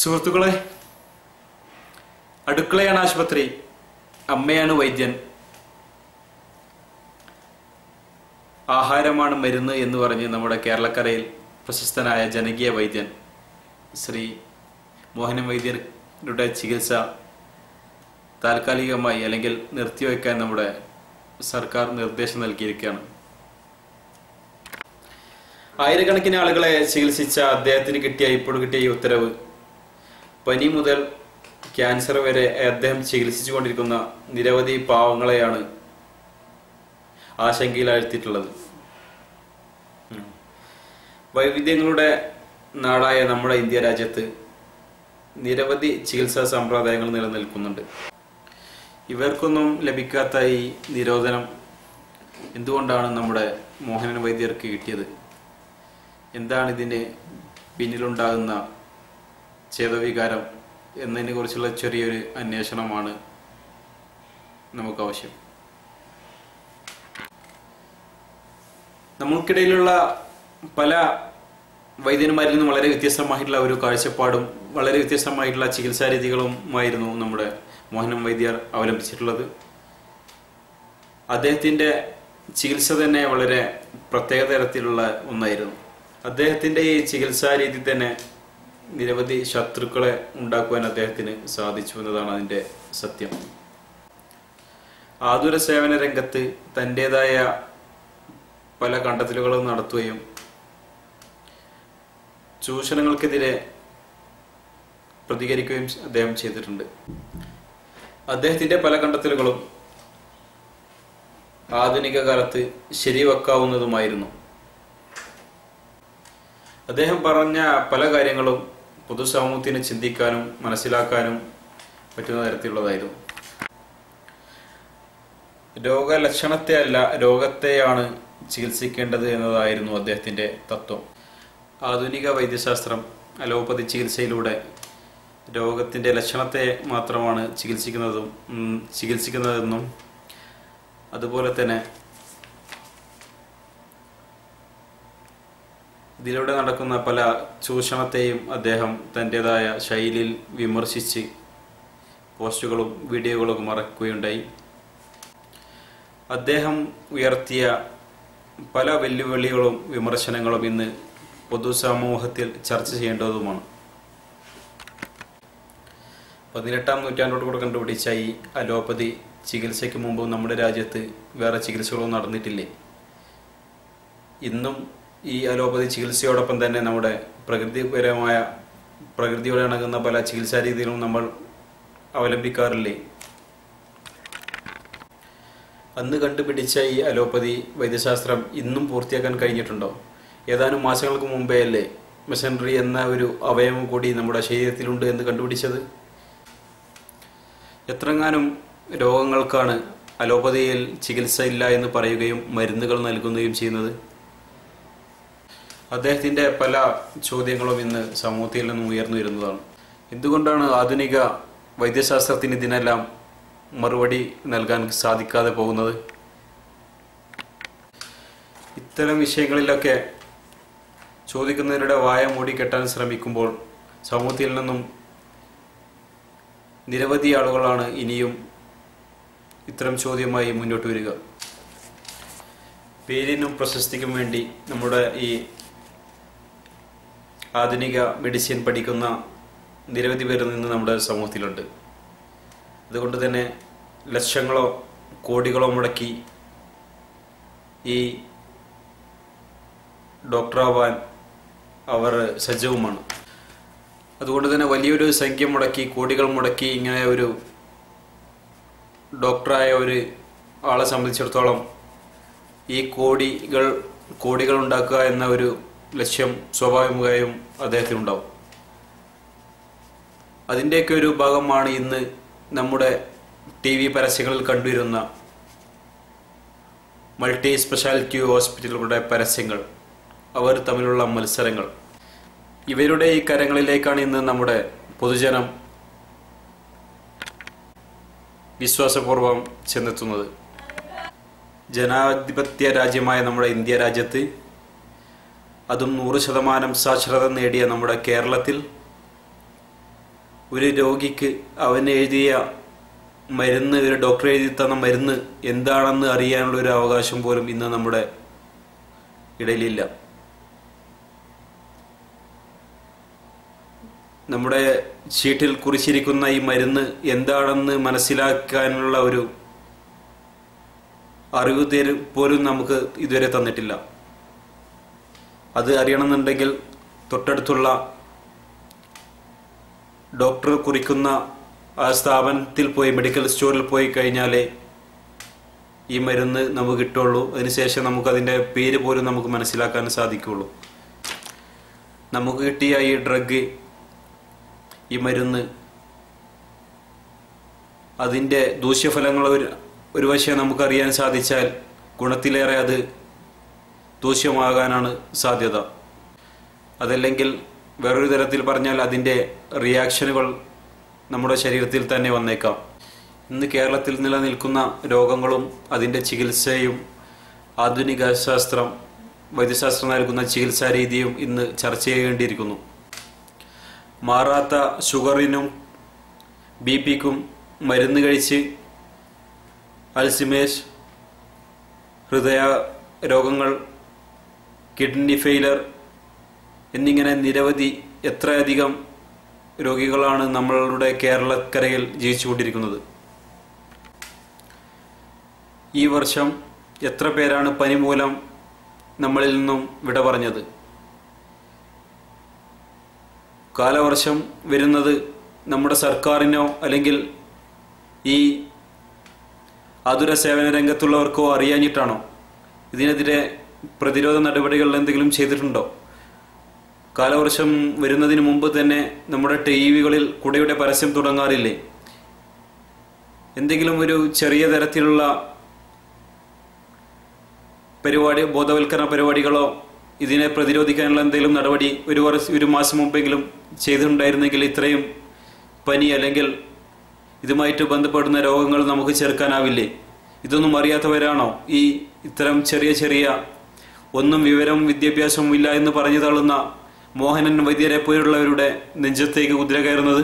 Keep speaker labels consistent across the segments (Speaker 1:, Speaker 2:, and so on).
Speaker 1: സുഹൃത്തുക്കളെ അടുക്കളയാണ് ആശുപത്രി അമ്മയാണ് വൈദ്യൻ. ആഹാരമാണ് മരുന്ന് എന്ന് പറഞ്ഞ് നമ്മുടെ കേരളക്കരയിൽ പ്രശസ്തനായ ജനകീയ വൈദ്യൻ ശ്രീ മോഹനൻ വൈദ്യരുടെ ചികിത്സ താൽക്കാലികമായി അല്ലെങ്കിൽ നിർത്തിവെക്കാൻ നമ്മുടെ സർക്കാർ നിർദ്ദേശം നൽകിയിരിക്കുകയാണ്. ആയിരക്കണക്കിന് ആളുകളെ ചികിത്സിച്ച അദ്ദേഹത്തിന് കിട്ടിയ ഇപ്പോൾ കിട്ടിയ ഈ ഉത്തരവ് പനി മുതൽ ക്യാൻസർ വരെ അദ്ദേഹം ചികിത്സിച്ചു കൊണ്ടിരിക്കുന്ന നിരവധി പാവങ്ങളെയാണ് ആശങ്കയിലാഴ്ത്തിയിട്ടുള്ളത്. വൈവിധ്യങ്ങളുടെ നാടായ നമ്മുടെ ഇന്ത്യ രാജ്യത്ത് നിരവധി ചികിത്സാ സമ്പ്രദായങ്ങൾ നിലനിൽക്കുന്നുണ്ട് ഇവർക്കൊന്നും ലഭിക്കാത്ത ഈ നിരോധനം എന്തുകൊണ്ടാണ് നമ്മുടെ മോഹനൻ വൈദ്യർക്ക് കിട്ടിയത് എന്താണ് ഇതിന് പിന്നിലുണ്ടാകുന്ന ചേതവികാരം എന്നതിനെ കുറിച്ചുള്ള ചെറിയൊരു അന്വേഷണമാണ് നമുക്ക് ആവശ്യം നമ്മൾക്കിടയിലുള്ള പല വൈദ്യന്മാരിൽ നിന്നും വളരെ വ്യത്യസ്തമായിട്ടുള്ള ഒരു കാഴ്ചപ്പാടും വളരെ വ്യത്യസ്തമായിട്ടുള്ള ചികിത്സാ രീതികളുമായിരുന്നു നമ്മുടെ മോഹനം വൈദ്യർ അവലംബിച്ചിട്ടുള്ളത്. അദ്ദേഹത്തിന്റെ ചികിത്സ തന്നെ വളരെ പ്രത്യേക തരത്തിലുള്ള ഒന്നായിരുന്നു. അദ്ദേഹത്തിന്റെ ഈ ചികിത്സാ രീതി തന്നെ നിരവധി ശത്രുക്കളെ ഉണ്ടാക്കുവാൻ അദ്ദേഹത്തിന് സാധിച്ചു എന്നതാണ് അതിന്റെ സത്യം. ആതുര സേവന രംഗത്ത് തന്റെതായ പല കണ്ടെത്തലുകളും നടത്തുകയും ചൂഷണങ്ങൾക്കെതിരെ പ്രതികരിക്കുകയും അദ്ദേഹം ചെയ്തിട്ടുണ്ട്. അദ്ദേഹത്തിന്റെ പല കണ്ടെത്തലുകളും ആധുനിക കാലത്ത് ശരിവെക്കാവുന്നതുമായിരുന്നു. അദ്ദേഹം പറഞ്ഞ പല കാര്യങ്ങളും പൊതുസമൂഹത്തിന് ചിന്തിക്കാനും മനസ്സിലാക്കാനും പറ്റുന്ന തരത്തിലുള്ളതായിരുന്നു. രോഗലക്ഷണത്തെ അല്ല രോഗത്തെയാണ് ചികിത്സിക്കേണ്ടത് എന്നതായിരുന്നു അദ്ദേഹത്തിന്റെ തത്വം. ആധുനിക വൈദ്യശാസ്ത്രം അലോപ്പതി ചികിത്സയിലൂടെ രോഗത്തിന്റെ ലക്ഷണത്തെ മാത്രമാണ് ചികിത്സിക്കുന്നതും ചികിത്സിക്കുന്നതെന്നും അതുപോലെ തന്നെ ഇതിലൂടെ നടക്കുന്ന പല ചൂഷണത്തെയും അദ്ദേഹം തന്റെതായ ശൈലിയിൽ വിമർശിച്ച് പോസ്റ്റുകളും വീഡിയോകളും മറക്കുകയുണ്ടായി. അദ്ദേഹം ഉയർത്തിയ പല വെല്ലുവിളികളും വിമർശനങ്ങളും ഇന്ന് പൊതുസമൂഹത്തിൽ ചർച്ച ചെയ്യേണ്ടതുമാണ്. പതിനെട്ടാം നൂറ്റാണ്ടോട് കൂടെ കണ്ടുപിടിച്ച ഈ അലോപ്പതി ചികിത്സയ്ക്ക് മുമ്പ് നമ്മുടെ രാജ്യത്ത് വേറെ ചികിത്സകളൊന്നും നടന്നിട്ടില്ലേ? ഇന്നും ഈ അലോപ്പതി ചികിത്സയോടൊപ്പം തന്നെ നമ്മുടെ പ്രകൃതിപരമായ പ്രകൃതിയോട് ഇണങ്ങുന്ന പല ചികിത്സാ രീതികളും നമ്മൾ അവലംബിക്കാറില്ലേ? അന്ന് കണ്ടുപിടിച്ച ഈ അലോപ്പതി വൈദ്യശാസ്ത്രം ഇന്നും പൂർത്തിയാക്കാൻ കഴിഞ്ഞിട്ടുണ്ടോ? ഏതാനും മാസങ്ങൾക്ക് മുമ്പേ അല്ലേ മെഷനറി എന്ന ഒരു അവയവം കൂടി നമ്മുടെ ശരീരത്തിലുണ്ട് എന്ന് കണ്ടുപിടിച്ചത്? എത്രങ്ങാനും രോഗങ്ങൾക്കാണ് അലോപ്പതിയിൽ ചികിത്സയില്ല എന്ന് പറയുകയും മരുന്നുകൾ നൽകുകയും ചെയ്യുന്നത്. അദ്ദേഹത്തിന്റെ പല ചോദ്യങ്ങളും ഇന്ന് സമൂഹത്തിൽ നിന്നും ഉയർന്നു വരുന്നതാണ്. എന്തുകൊണ്ടാണ് ആധുനിക വൈദ്യശാസ്ത്രത്തിന് ഇതിനെല്ലാം മറുപടി നൽകാൻ സാധിക്കാതെ പോകുന്നത്? ഇത്തരം വിഷയങ്ങളിലൊക്കെ ചോദിക്കുന്നവരുടെ വായ മൂടിക്കെട്ടാൻ ശ്രമിക്കുമ്പോൾ സമൂഹത്തിൽ നിന്നും നിരവധി ആളുകളാണ് ഇനിയും ഇത്തരം ചോദ്യമായി മുന്നോട്ട് വരിക. പേരിനും പ്രശസ്തിക്കും വേണ്ടി നമ്മുടെ ഈ ആധുനിക മെഡിസിൻ പഠിക്കുന്ന നിരവധി പേരിൽ നിന്ന് നമ്മുടെ സമൂഹത്തിലുണ്ട്. അതുകൊണ്ട് തന്നെ ലക്ഷങ്ങളോ കോടികളോ മുടക്കി ഈ ഡോക്ടറാവാൻ അവർ സജ്ജവുമാണ്. അതുകൊണ്ട് തന്നെ വലിയൊരു സംഖ്യ മുടക്കി കോടികൾ മുടക്കി ഇങ്ങനെ ഒരു ഡോക്ടറായ ഒരു ആളെ സംബന്ധിച്ചിടത്തോളം ഈ കോടികൾ കോടികൾ ഉണ്ടാക്കുക എന്ന ഒരു ലക്ഷ്യം സ്വാഭാവികമായും അദ്ദേഹത്തിനുണ്ടാവും. അതിന്റെയൊക്കെ ഒരു ഭാഗമാണ് ഇന്ന് നമ്മുടെ ടി വി പരസ്യങ്ങളിൽ കണ്ടുവരുന്ന മൾട്ടി സ്പെഷ്യാലിറ്റി ഹോസ്പിറ്റലുകളുടെ പരസ്യങ്ങൾ അവർ തമ്മിലുള്ള മത്സരങ്ങൾ. ഇവരുടെ ഈ കരങ്ങളിലേക്കാണ് ഇന്ന് നമ്മുടെ പൊതുജനം വിശ്വാസപൂർവം ചെന്നെത്തുന്നത്. ജനാധിപത്യ രാജ്യമായ നമ്മുടെ ഇന്ത്യ രാജ്യത്ത് അതും നൂറ് ശതമാനം സാക്ഷരത നേടിയ നമ്മുടെ കേരളത്തിൽ ഒരു രോഗിക്ക് അവൻ എഴുതിയ മരുന്ന് ഒരു ഡോക്ടർ എഴുതി തന്ന മരുന്ന് എന്താണെന്ന് അറിയാനുള്ള ഒരു അവകാശം പോലും ഇന്ന് നമ്മുടെ ഇടയിലില്ല. നമ്മുടെ ഷീട്ടിൽ കുറിച്ചിരിക്കുന്ന ഈ മരുന്ന് എന്താണെന്ന് മനസ്സിലാക്കാനുള്ള ഒരു അറിവ് പോലും നമുക്ക് ഇതുവരെ തന്നിട്ടില്ല. അത് അറിയണമെന്നുണ്ടെങ്കിൽ തൊട്ടടുത്തുള്ള ഡോക്ടർ കുറിക്കുന്ന സ്ഥാപനത്തിൽ പോയി മെഡിക്കൽ സ്റ്റോറിൽ പോയി കഴിഞ്ഞാലേ ഈ മരുന്ന് നമുക്ക് കിട്ടുള്ളൂ അതിനുശേഷം നമുക്കതിന്റെ പേര് പോലും നമുക്ക് മനസ്സിലാക്കാൻ സാധിക്കുള്ളൂ നമുക്ക് കിട്ടിയ ഈ ഡ്രഗ് ഈ മരുന്ന് അതിന്റെ ദൂഷ്യഫലങ്ങൾ ഒരു ഒരു പക്ഷേ നമുക്കറിയാൻ സാധിച്ചാൽ ഗുണത്തിലേറെ അത് ദൂഷ്യമാകാനാണ് സാധ്യത. അതല്ലെങ്കിൽ വേറൊരു തരത്തിൽ പറഞ്ഞാൽ അതിന്റെ റിയാക്ഷനുകൾ നമ്മുടെ ശരീരത്തിൽ തന്നെ വന്നേക്കാം. ഇന്ന് കേരളത്തിൽ നിലനിൽക്കുന്ന രോഗങ്ങളും അതിന്റെ ചികിത്സയും ആധുനിക ശാസ്ത്രം വൈദ്യശാസ്ത്രം നൽകുന്ന ചികിത്സാ രീതിയും ഇന്ന് ചർച്ച ചെയ്യേണ്ടിയിരിക്കുന്നു. മാറാത്ത ഷുഗറിനും ബി പിക്കും മരുന്ന് കഴിച്ച് അൽസിമേഷ് ഹൃദയ രോഗങ്ങൾ കിഡ്നി ഫെയിലർ എന്നിങ്ങനെ നിരവധി എത്രയധികം രോഗികളാണ് നമ്മളുടെ കേരളക്കരയിൽ ജീവിച്ചുകൊണ്ടിരിക്കുന്നത്. ഈ വർഷം എത്ര പേരാണ് പനി മൂലം നമ്മളിൽ നിന്നും വിട പറഞ്ഞത്? കാലവർഷം വരുന്നത് നമ്മുടെ സർക്കാരിനോ അല്ലെങ്കിൽ ഈ ആതുര സേവന രംഗത്തുള്ളവർക്കോ അറിയാഞ്ഞിട്ടാണോ? ഇതിനെതിരെ പ്രതിരോധ നടപടികൾ എന്തെങ്കിലും ചെയ്തിട്ടുണ്ടോ? കാലവർഷം വരുന്നതിന് മുമ്പ് തന്നെ നമ്മുടെ ടി വികളിൽ കുടയുടെ പരസ്യം തുടങ്ങാറില്ലേ? എന്തെങ്കിലും ഒരു ചെറിയ തരത്തിലുള്ള പരിപാടി ബോധവൽക്കരണ പരിപാടികളോ ഇതിനെ പ്രതിരോധിക്കാനുള്ള എന്തെങ്കിലും നടപടി ഒരു വർഷം ഒരു മാസം മുമ്പെങ്കിലും ചെയ്തിട്ടുണ്ടായിരുന്നെങ്കിൽ ഇത്രയും പനി അല്ലെങ്കിൽ ഇതുമായിട്ട് ബന്ധപ്പെടുന്ന രോഗങ്ങൾ നമുക്ക് ചെറുക്കാനാവില്ലേ? ഇതൊന്നും അറിയാത്തവരാണോ ഈ ഇത്തരം ചെറിയ ചെറിയ ഒന്നും വിവരവും വിദ്യാഭ്യാസവും ഇല്ല എന്ന് പറഞ്ഞു തള്ളുന്ന മോഹനൻ വൈദ്യരെ പോലുള്ളവരുടെ നെഞ്ചത്തേക്ക് കുതിര കയറുന്നത്.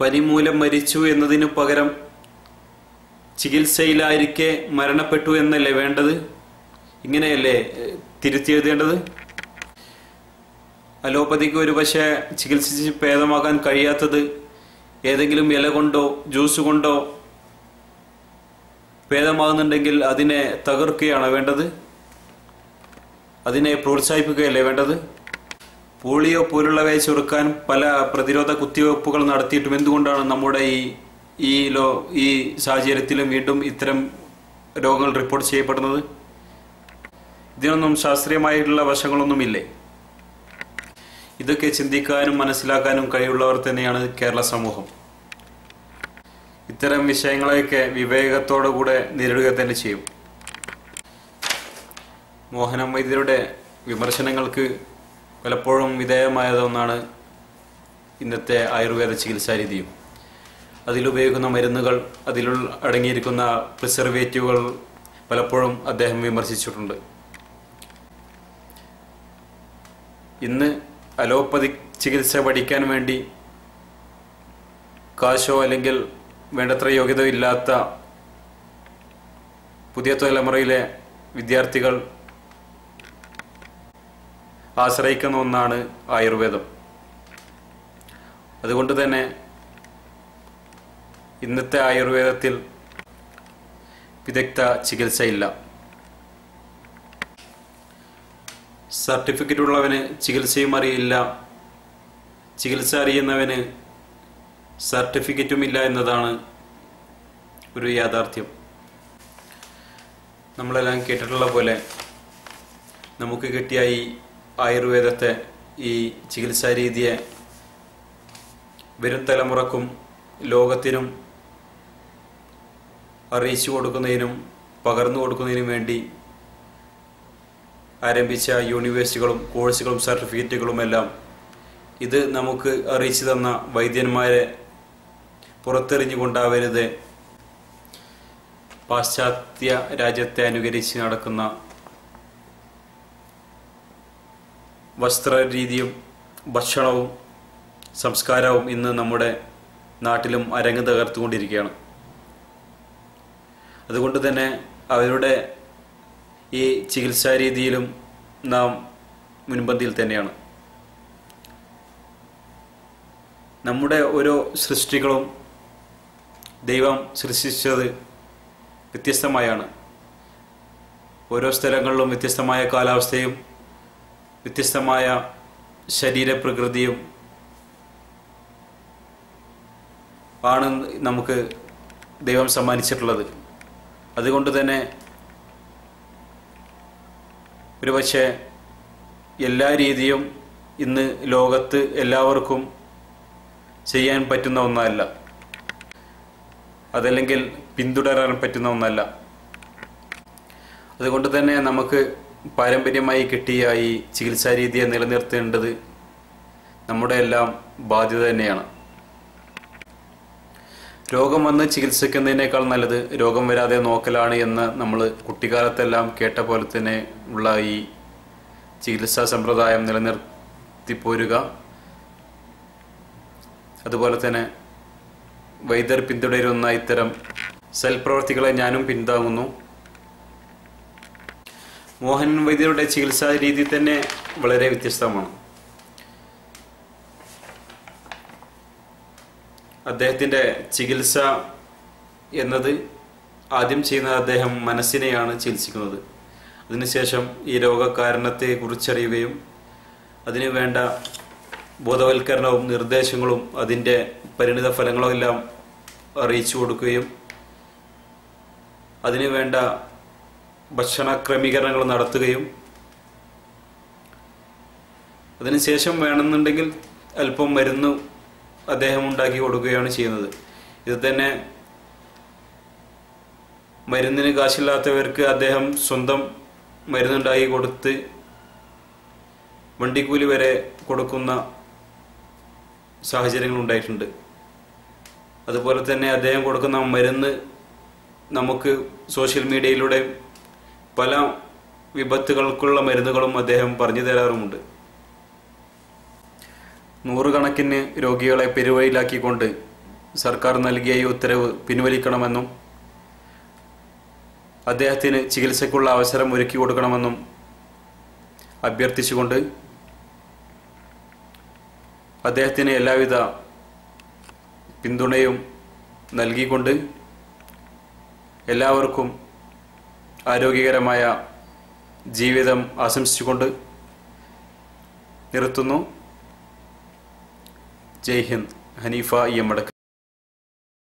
Speaker 1: പനിമൂലം മരിച്ചു എന്നതിനു പകരം ചികിത്സയിലായിരിക്കെ മരണപ്പെട്ടു എന്നല്ലേ വേണ്ടത്? ഇങ്ങനെയല്ലേ തിരുത്തി എഴുതേണ്ടത്? അലോപ്പതിക്ക് ഒരു പക്ഷേ ചികിത്സിച്ച് ഭേദമാക്കാൻ കഴിയാത്തത് ഏതെങ്കിലും ഇല കൊണ്ടോ ജ്യൂസ് കൊണ്ടോ ഭേദമാകുന്നുണ്ടെങ്കിൽ അതിനെ തകർക്കുകയാണോ വേണ്ടത്? അതിനെ പ്രോത്സാഹിപ്പിക്കുകയല്ലേ വേണ്ടത്? പോളിയോ പോലുള്ളവയെ ചെറുക്കാൻ പല പ്രതിരോധ കുത്തിവയ്പ്പുകൾ നടത്തിയിട്ടും എന്തുകൊണ്ടാണ് നമ്മുടെ ഈ ഈ ലോ ഈ സാഹചര്യത്തിലും വീണ്ടും ഇത്തരം രോഗങ്ങൾ റിപ്പോർട്ട് ചെയ്യപ്പെടുന്നത്? ഇതിനൊന്നും ശാസ്ത്രീയമായിട്ടുള്ള വശങ്ങളൊന്നുമില്ലേ? ഇതൊക്കെ ചിന്തിക്കാനും മനസ്സിലാക്കാനും കഴിവുള്ളവർ തന്നെയാണ് കേരള സമൂഹം. ഇത്തരം വിഷയങ്ങളെയൊക്കെ വിവേകത്തോടു കൂടെ നേരിടുക തന്നെ ചെയ്യും. മോഹനം വൈദ്യരുടെ വിമർശനങ്ങൾക്ക് പലപ്പോഴും വിധേയമായതൊന്നാണ് ഇന്നത്തെ ആയുർവേദ ചികിത്സാ രീതിയും. അതിലുപയോഗിക്കുന്ന മരുന്നുകൾ അതിൽ അടങ്ങിയിരിക്കുന്ന പ്രിസർവേറ്റീവുകൾ പലപ്പോഴും അദ്ദേഹം വിമർശിച്ചിട്ടുണ്ട്. ഇന്ന് അലോപ്പതി ചികിത്സ പഠിക്കാൻ വേണ്ടി കാശോ അല്ലെങ്കിൽ വേണ്ടത്ര യോഗ്യതയില്ലാത്ത പുതിയ തലമുറയിലെ വിദ്യാർത്ഥികൾ ആശ്രയിക്കുന്ന ഒന്നാണ് ആയുർവേദം. അതുകൊണ്ട് തന്നെ ഇന്നത്തെ ആയുർവേദത്തിൽ വിദഗ്ധ ചികിത്സയില്ല. സർട്ടിഫിക്കറ്റ് ഉള്ളവന് ചികിത്സയും അറിയില്ല. ചികിത്സ അറിയുന്നവന് സർട്ടിഫിക്കറ്റും ഇല്ല എന്നതാണ് ഒരു യാഥാർത്ഥ്യം. നമ്മളെല്ലാം കേട്ടിട്ടുള്ള പോലെ നമുക്ക് കിട്ടിയ ഈ ആയുർവേദത്തെ ഈ ചികിത്സാ രീതിയെ വരും തലമുറക്കും ലോകത്തിനും അറിയിച്ചു കൊടുക്കുന്നതിനും പകർന്നു കൊടുക്കുന്നതിനും വേണ്ടി ആരംഭിച്ച യൂണിവേഴ്സിറ്റികളും കോഴ്സുകളും സർട്ടിഫിക്കറ്റുകളും എല്ലാം ഇത് നമുക്ക് അറിയിച്ചു തന്ന വൈദ്യന്മാരെ പുറത്തെറിഞ്ഞുകൊണ്ടാവരുത്. പാശ്ചാത്യ രാജ്യത്തെ അനുകരിച്ച് നടക്കുന്ന വസ്ത്രരീതിയും ഭക്ഷണവും സംസ്കാരവും ഇന്ന് നമ്മുടെ നാട്ടിലും അരങ്ങ് തകർത്തുകൊണ്ടിരിക്കുകയാണ്. അതുകൊണ്ട് തന്നെ അവരുടെ ഈ ചികിത്സാ രീതിയിലും നാം മുൻപന്തിയിൽ തന്നെയാണ്. നമ്മുടെ ഓരോ സൃഷ്ടികളും ദൈവം സൃഷ്ടിച്ചത് വ്യത്യസ്തമായാണ്. ഓരോ സ്ഥലങ്ങളിലും വ്യത്യസ്തമായ കാലാവസ്ഥയും വ്യത്യസ്തമായ ശരീരപ്രകൃതിയും ആണ് നമുക്ക് ദൈവം സമ്മാനിച്ചിട്ടുള്ളത്. അതുകൊണ്ട് തന്നെ ഒരുപക്ഷെ എല്ലാ രീതിയും ഇന്ന് ലോകത്ത് എല്ലാവർക്കും ചെയ്യാൻ പറ്റുന്ന ഒന്നല്ല. അതല്ലെങ്കിൽ പിന്തുടരാൻ പറ്റുന്ന ഒന്നല്ല. അതുകൊണ്ട് തന്നെ നമുക്ക് പാരമ്പര്യമായി കിട്ടിയ ഈ ചികിത്സാ രീതിയെ നിലനിർത്തേണ്ടത് നമ്മുടെ എല്ലാം ബാധ്യത തന്നെയാണ്. രോഗം വന്ന് ചികിത്സിക്കുന്നതിനേക്കാൾ നല്ലത് രോഗം വരാതെ നോക്കലാണ് എന്ന് നമ്മൾ കുട്ടിക്കാലത്തെല്ലാം കേട്ട പോലെ തന്നെ ഉള്ള ഈ ചികിത്സാ സമ്പ്രദായം നിലനിർത്തിപ്പോരുക. അതുപോലെ തന്നെ വൈദ്യർ പിന്തുടരുന്ന ഇത്തരം സൽപ്രവർത്തികളെ ഞാനും പിന്താങ്ങുന്നു മോഹൻ വൈദ്യരുടെ ചികിത്സാ രീതി തന്നെ വളരെ വ്യത്യസ്തമാണ്. അദ്ദേഹത്തിന്റെ ചികിത്സ എന്നത് ആദ്യം ചെയ്യുന്നത് അദ്ദേഹം മനസ്സിനെയാണ് ചികിത്സിക്കുന്നത്. അതിനുശേഷം ഈ രോഗകാരണത്തെ കുറിച്ചറിയുകയും അതിനു വേണ്ട ബോധവൽക്കരണവും നിർദ്ദേശങ്ങളും അതിന്റെ പരിണിത ഫലങ്ങളും എല്ലാം അറിയിച്ചു കൊടുക്കുകയും അതിനു വേണ്ട ഭക്ഷണ ക്രമീകരണങ്ങൾ നടത്തുകയും അതിനുശേഷം വേണമെന്നുണ്ടെങ്കിൽ അല്പം മരുന്ന് അദ്ദേഹം ഉണ്ടാക്കി കൊടുക്കുകയാണ് ചെയ്യുന്നത്. ഇത് തന്നെ മരുന്നിന് കാശില്ലാത്തവർക്ക് അദ്ദേഹം സ്വന്തം മരുന്നുണ്ടാക്കി കൊടുത്ത് വണ്ടിക്കൂലി വരെ കൊടുക്കുന്ന സാഹചര്യങ്ങൾ ഉണ്ടായിട്ടുണ്ട്. അതുപോലെ തന്നെ അദ്ദേഹം കൊടുക്കുന്ന മരുന്ന് നമുക്ക് സോഷ്യൽ മീഡിയയിലൂടെ പല വിപത്തുകൾക്കുള്ള മരുന്നുകളും അദ്ദേഹം പറഞ്ഞു തരാറുമുണ്ട്. നൂറുകണക്കിന് രോഗികളെ പെരുവഴിയിലാക്കിക്കൊണ്ട് സർക്കാർ നൽകിയ ഈ ഉത്തരവ് പിൻവലിക്കണമെന്നും അദ്ദേഹത്തിന് ചികിത്സയ്ക്കുള്ള അവസരം ഒരുക്കി കൊടുക്കണമെന്നും അഭ്യർത്ഥിച്ചുകൊണ്ട് അദ്ദേഹത്തിന് എല്ലാവിധ പിന്തുണയും നൽകിക്കൊണ്ട് എല്ലാവർക്കും ആരോഗ്യകരമായ ജീവിതം ആശംസിച്ചുകൊണ്ട് നിർത്തുന്നു. ജയ് ഹിന്ദ്. Hanifa E M